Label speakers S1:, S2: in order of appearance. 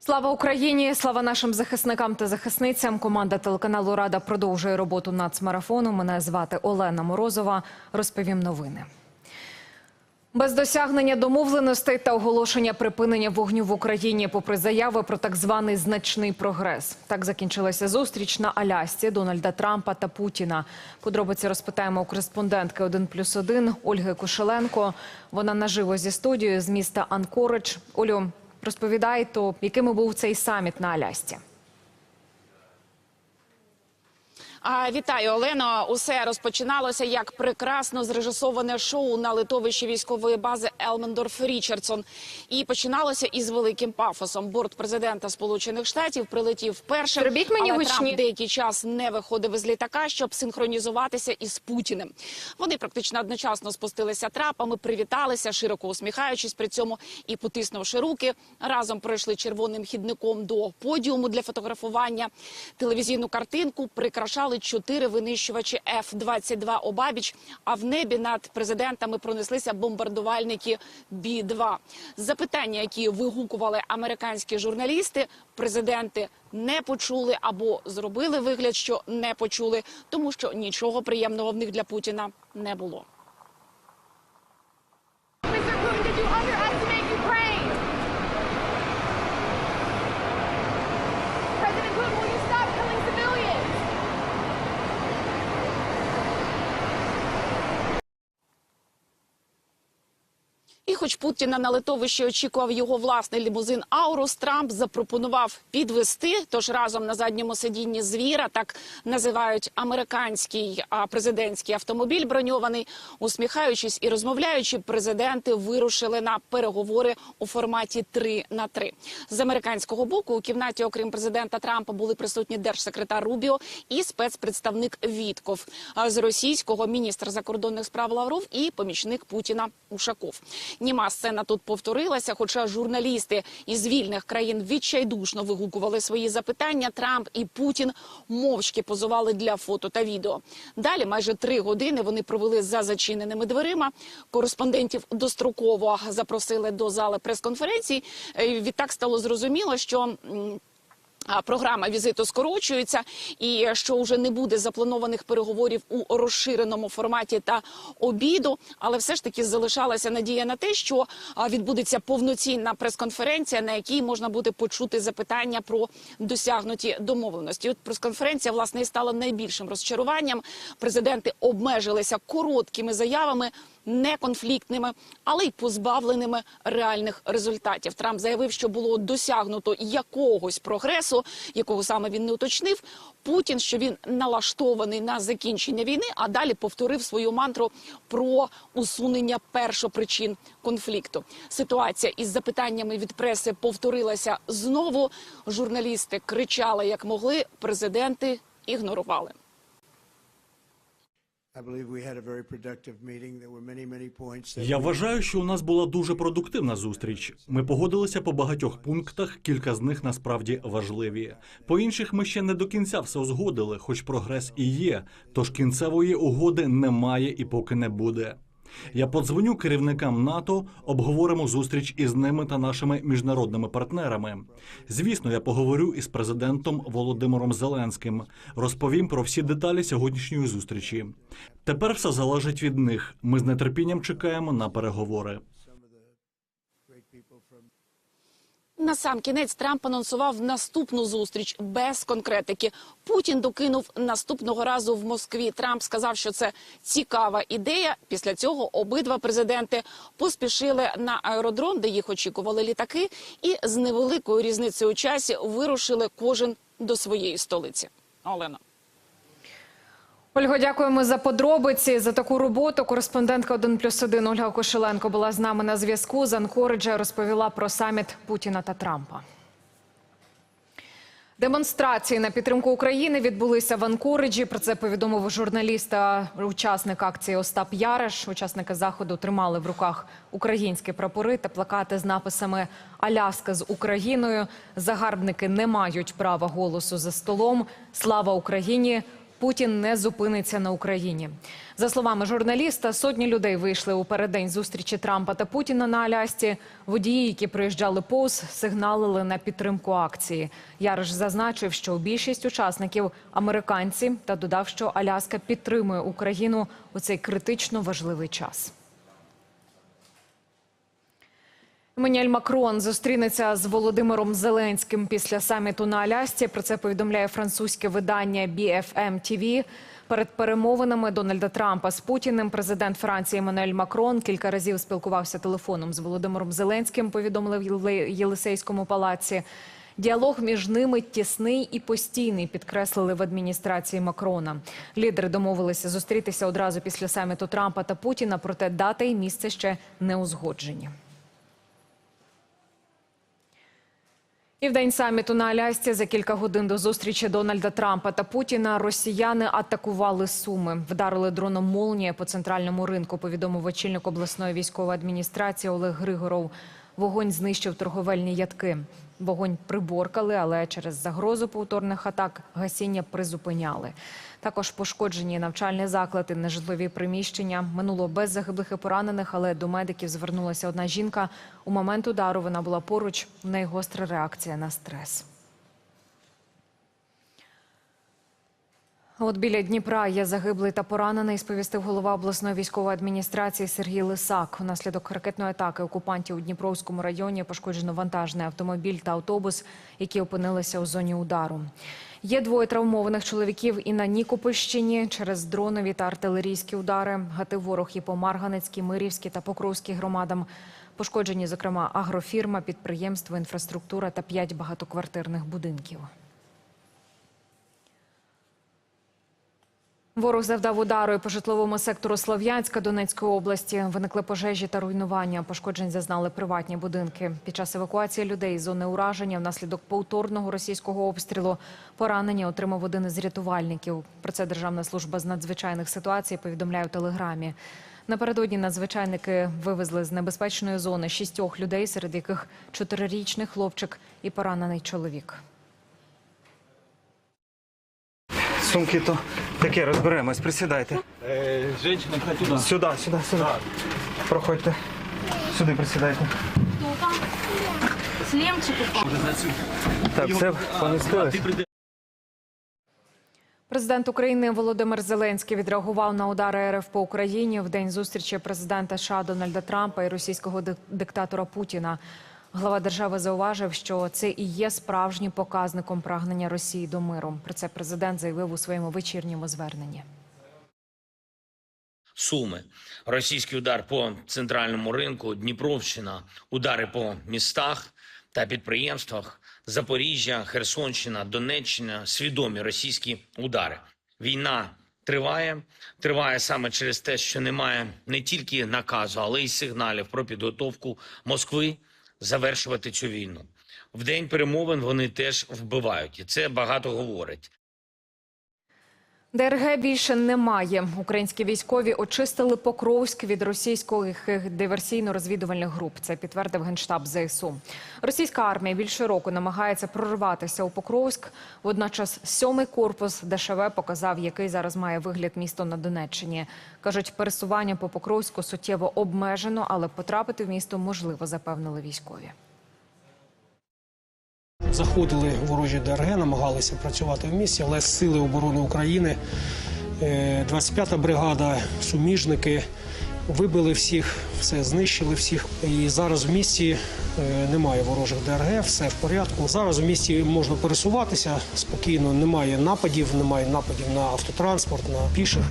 S1: Слава Україні! Слава нашим захисникам та захисницям. Команда телеканалу Рада продовжує роботу нацмарафону. Мене звати Олена Морозова. Розповім новини. Без досягнення домовленостей та оголошення припинення вогню в Україні, попри заяви про так званий значний прогрес. Так закінчилася зустріч на Алясці Дональда Трампа та Путіна. Подробиці розпитаємо у кореспондентки 1+,1 Ольги Кошеленко. Вона наживо зі студією з міста Анкоридж. Олю, розповідай, то якими був цей саміт на Алясці?
S2: А, Вітаю, Олено. Усе розпочиналося як прекрасно зрежисоване шоу на литовищі військової бази Елмендорф Річардсон. І починалося із великим пафосом. Борт президента Сполучених Штатів прилетів першим.
S1: Зробіть мені
S2: але. Трамп деякий час не виходив із літака, щоб синхронізуватися із Путіним. Вони практично одночасно спустилися трапами, привіталися, широко усміхаючись при цьому і потиснувши руки. Разом пройшли червоним хідником до подіуму для фотографування. Телевізійну картинку прикрашали чотири винищувачі F-22 обабіч. А в небі над президентами пронеслися бомбардувальники Бі-2. Запитання, які вигукували американські журналісти, президенти не почули або зробили вигляд, що не почули, тому що нічого приємного в них для Путіна не було. Хоч Путіна на литовищі очікував його власний лімузин Аурус, Трамп запропонував підвести. Тож разом на задньому сидінні звіра, так називають американський а, президентський автомобіль броньований. Усміхаючись і розмовляючи, президенти вирушили на переговори у форматі 3 на 3. З американського боку у кімнаті, окрім президента Трампа, були присутні держсекретар Рубіо і спецпредставник Вітков. З російського міністр закордонних справ Лавров і помічник Путіна Ушаков. Німа сцена тут повторилася, хоча журналісти із вільних країн відчайдушно вигукували свої запитання. Трамп і Путін мовчки позували для фото та відео. Далі майже три години вони провели за зачиненими дверима. Кореспондентів достроково запросили до зали прес-конференцій. Е, Відтак стало зрозуміло, що. Програма візиту скорочується, і що вже не буде запланованих переговорів у розширеному форматі та обіду. Але все ж таки залишалася надія на те, що відбудеться повноцінна прес-конференція, на якій можна буде почути запитання про досягнуті домовленості. От прес-конференція власне і стала найбільшим розчаруванням. Президенти обмежилися короткими заявами неконфліктними, але й позбавленими реальних результатів. Трамп заявив, що було досягнуто якогось прогресу, якого саме він не уточнив. Путін, що він налаштований на закінчення війни, а далі повторив свою мантру про усунення першопричин конфлікту. Ситуація із запитаннями від преси повторилася знову. Журналісти кричали як могли, президенти ігнорували.
S3: Я вважаю, що у нас була дуже продуктивна зустріч. Ми погодилися по багатьох пунктах. Кілька з них насправді важливі. По інших ми ще не до кінця все узгодили, хоч прогрес і є. Тож кінцевої угоди немає і поки не буде. Я подзвоню керівникам НАТО, обговоримо зустріч із ними та нашими міжнародними партнерами. Звісно, я поговорю із президентом Володимиром Зеленським. Розповім про всі деталі сьогоднішньої зустрічі. Тепер все залежить від них. Ми з нетерпінням чекаємо на переговори.
S2: На сам кінець Трамп анонсував наступну зустріч без конкретики. Путін докинув наступного разу в Москві. Трамп сказав, що це цікава ідея. Після цього обидва президенти поспішили на аеродром, де їх очікували літаки, і з невеликою різницею у часі вирушили кожен до своєї столиці. Олена.
S1: Ольго, дякуємо за подробиці за таку роботу. Кореспондентка 1+,1 Ольга Кошеленко була з нами на зв'язку. З Анкориджа розповіла про саміт Путіна та Трампа. Демонстрації на підтримку України відбулися в Анкориджі. Про це повідомив журналіст та учасник акції Остап Яриш. Учасники заходу тримали в руках українські прапори та плакати з написами Аляска з Україною. Загарбники не мають права голосу за столом. Слава Україні! Путін не зупиниться на Україні. За словами журналіста, сотні людей вийшли у переддень зустрічі Трампа та Путіна на Алясці. Водії, які приїжджали повз, сигналили на підтримку акції. Яриш зазначив, що більшість учасників американці та додав, що Аляска підтримує Україну у цей критично важливий час. Еммануель Макрон зустрінеться з Володимиром Зеленським після саміту на Алясці. Про це повідомляє французьке видання BFM TV. Перед перемовинами Дональда Трампа з Путіним президент Франції Еммануель Макрон кілька разів спілкувався телефоном з Володимиром Зеленським. Повідомили в Єлисейському палаці. Діалог між ними тісний і постійний, підкреслили в адміністрації Макрона. Лідери домовилися зустрітися одразу після саміту Трампа та Путіна, проте дата і місце ще не узгоджені. І в день саміту на Алясці за кілька годин до зустрічі Дональда Трампа та Путіна росіяни атакували Суми. Вдарили дроном «Молнія» по центральному ринку, повідомив очільник обласної військової адміністрації Олег Григоров. Вогонь знищив торговельні ядки. Вогонь приборкали, але через загрозу повторних атак гасіння призупиняли. Також пошкоджені навчальні заклади, нежитлові приміщення. Минуло без загиблих і поранених, але до медиків звернулася одна жінка. У момент удару вона була поруч. В неї гостра реакція на стрес. От біля Дніпра є загиблий та поранений, сповістив голова обласної військової адміністрації Сергій Лисак. Внаслідок ракетної атаки окупантів у Дніпровському районі пошкоджено вантажний автомобіль та автобус, які опинилися у зоні удару. Є двоє травмованих чоловіків і на Нікопольщині через дронові та артилерійські удари. Гатив ворог і по Марганецькій, Мирівській та Покровській громадам. Пошкоджені, зокрема, агрофірма, підприємство, інфраструктура та п'ять багатоквартирних будинків. Ворог завдав удару по житловому сектору Слов'янська Донецької області. Виникли пожежі та руйнування. Пошкоджень зазнали приватні будинки. Під час евакуації людей з зони ураження внаслідок повторного російського обстрілу поранення отримав один із рятувальників. Про це Державна служба з надзвичайних ситуацій повідомляє у телеграмі. Напередодні надзвичайники вивезли з небезпечної зони шістьох людей, серед яких чотирирічний хлопчик і поранений чоловік.
S4: Сумки то таке розберемось, присідайте.
S5: Э, женщина, кстати, туда.
S4: Сюди, сюди, сюди. Проходьте. Сюди присідайте.
S6: Слемчик упал.
S4: Так, все, помістились?
S1: Президент України Володимир Зеленський відреагував на удари РФ по Україні в день зустрічі президента США Дональда Трампа і російського диктатора Путіна. Глава держави зауважив, що це і є справжнім показником прагнення Росії до миру. Про це президент заявив у своєму вечірньому зверненні.
S7: Суми, російський удар по центральному ринку, Дніпровщина, удари по містах та підприємствах, Запоріжжя, Херсонщина, Донеччина, свідомі російські удари. Війна триває, триває саме через те, що немає не тільки наказу, але й сигналів про підготовку Москви завершувати цю війну. В день перемовин вони теж вбивають, і це багато говорить.
S1: ДРГ більше немає. Українські військові очистили Покровськ від російських диверсійно-розвідувальних груп. Це підтвердив генштаб ЗСУ. Російська армія більше року намагається прорватися у Покровськ. Водночас сьомий корпус ДШВ показав, який зараз має вигляд місто на Донеччині. кажуть, пересування по Покровську суттєво обмежено, але потрапити в місто можливо, запевнили військові.
S8: Заходили ворожі ДРГ, намагалися працювати в місті, але сили оборони України, е, 25-та бригада, суміжники вибили всіх, все знищили всіх. І зараз в місті е, немає ворожих ДРГ, все в порядку. Зараз в місті можна пересуватися спокійно, немає нападів, немає нападів на автотранспорт, на піших.